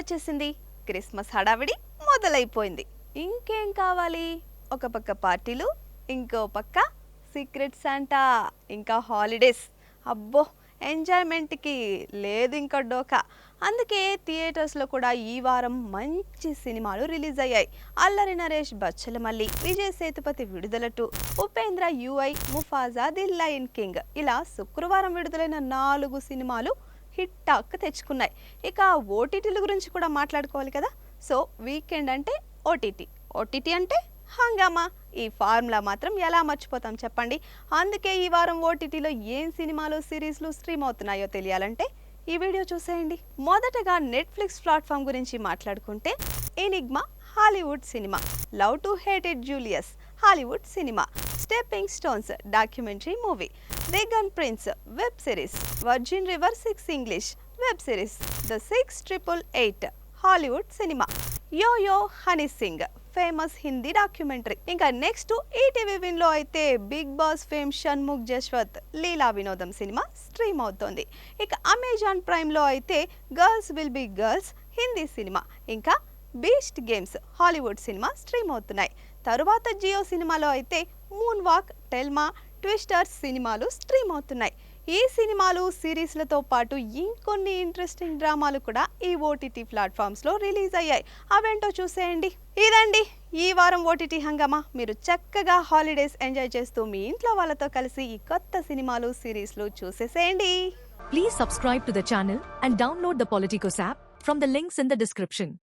వచ్చేసింది. క్రిస్మస్ హడావిడి మొదలైపోయింది. ఇంకేం కావాలి? ఒక పక్క పార్టీలు ఇంకో పక్క సీక్రెట్ శాంటా ఇంకా హాలిడేస్. అబ్బో ఎంజాయ్మెంట్కి లేదు ఇంకా డోకా. అందుకే థియేటర్స్లో కూడా ఈ వారం మంచి సినిమాలు రిలీజ్ అయ్యాయి. Allari Naresh Bachhalamalli Vijay Sethupathi విడుదలటు Upendra UI Mufasa the lion king. ఇలా శుక్రవారం విడుదలైన నాలుగు సినిమాలు హిట్ టాక్ తెచ్చుకున్నాయి. ఇక ఓటీటీల గురించి కూడా మాట్లాడుకోవాలి కదా. సో వీకెండ్ అంటే ఓటీటీ ఓటీటీ అంటే హంగామా. ఈ ఫార్ములా మాత్రం ఎలా మర్చిపోతాం చెప్పండి. అందుకే ఈ వారం ఓటీటీలో ఏం సినిమాలు సిరీస్లు స్ట్రీమ్ అవుతున్నాయో తెలియాలంటే ఈ వీడియో చూసేయండి. మొదటగా నెట్ఫ్లిక్స్ ప్లాట్ఫామ్ గురించి మాట్లాడుకుంటే Enigma Hollywood cinema. Love to hated Julius. Hollywood cinema stepping stones documentary movie the gun prince web series virgin river six English web series the six triple eight Hollywood cinema. Yo yo Honey Singh famous Hindi documentary. ఇంకా next ETV విన్లో అయితే big boss fame Shanmukh Jaswanth Leela Vinodam cinema stream అవుతోంది. ఇక Amazon ప్రైమ్లో అయితే girls will be girls Hindi cinema. ఇంకా beast games Hollywood cinema stream అవుతున్నాయి. తరువాత జియో సినిమాలో అయితే మూన్ వాక్ టెల్మా ట్విస్టర్స్ సినిమాలు స్ట్రీమ్ అవుతున్నాయి. ఈ సినిమాలు సిరీస్లతో పాటు ఇంకొన్ని ఇంట్రెస్టింగ్ డ్రామాలు కూడా ఈ ఓటీటీ ప్లాట్ఫామ్స్లో రిలీజ్ అయ్యాయి. అవేంటో చూసేయండి. ఇదండి. ఈ వారం ఓటీటీ హంగామా. మీరు చక్కగా హాలిడేస్ ఎంజాయ్ చేస్తూ మీ ఇంట్లో వాళ్ళతో కలిసి ఈ కొత్త సినిమాలు సిరీస్లు చూసేసేయండి. Please subscribe to the channel and download the Politicos app from the links in the description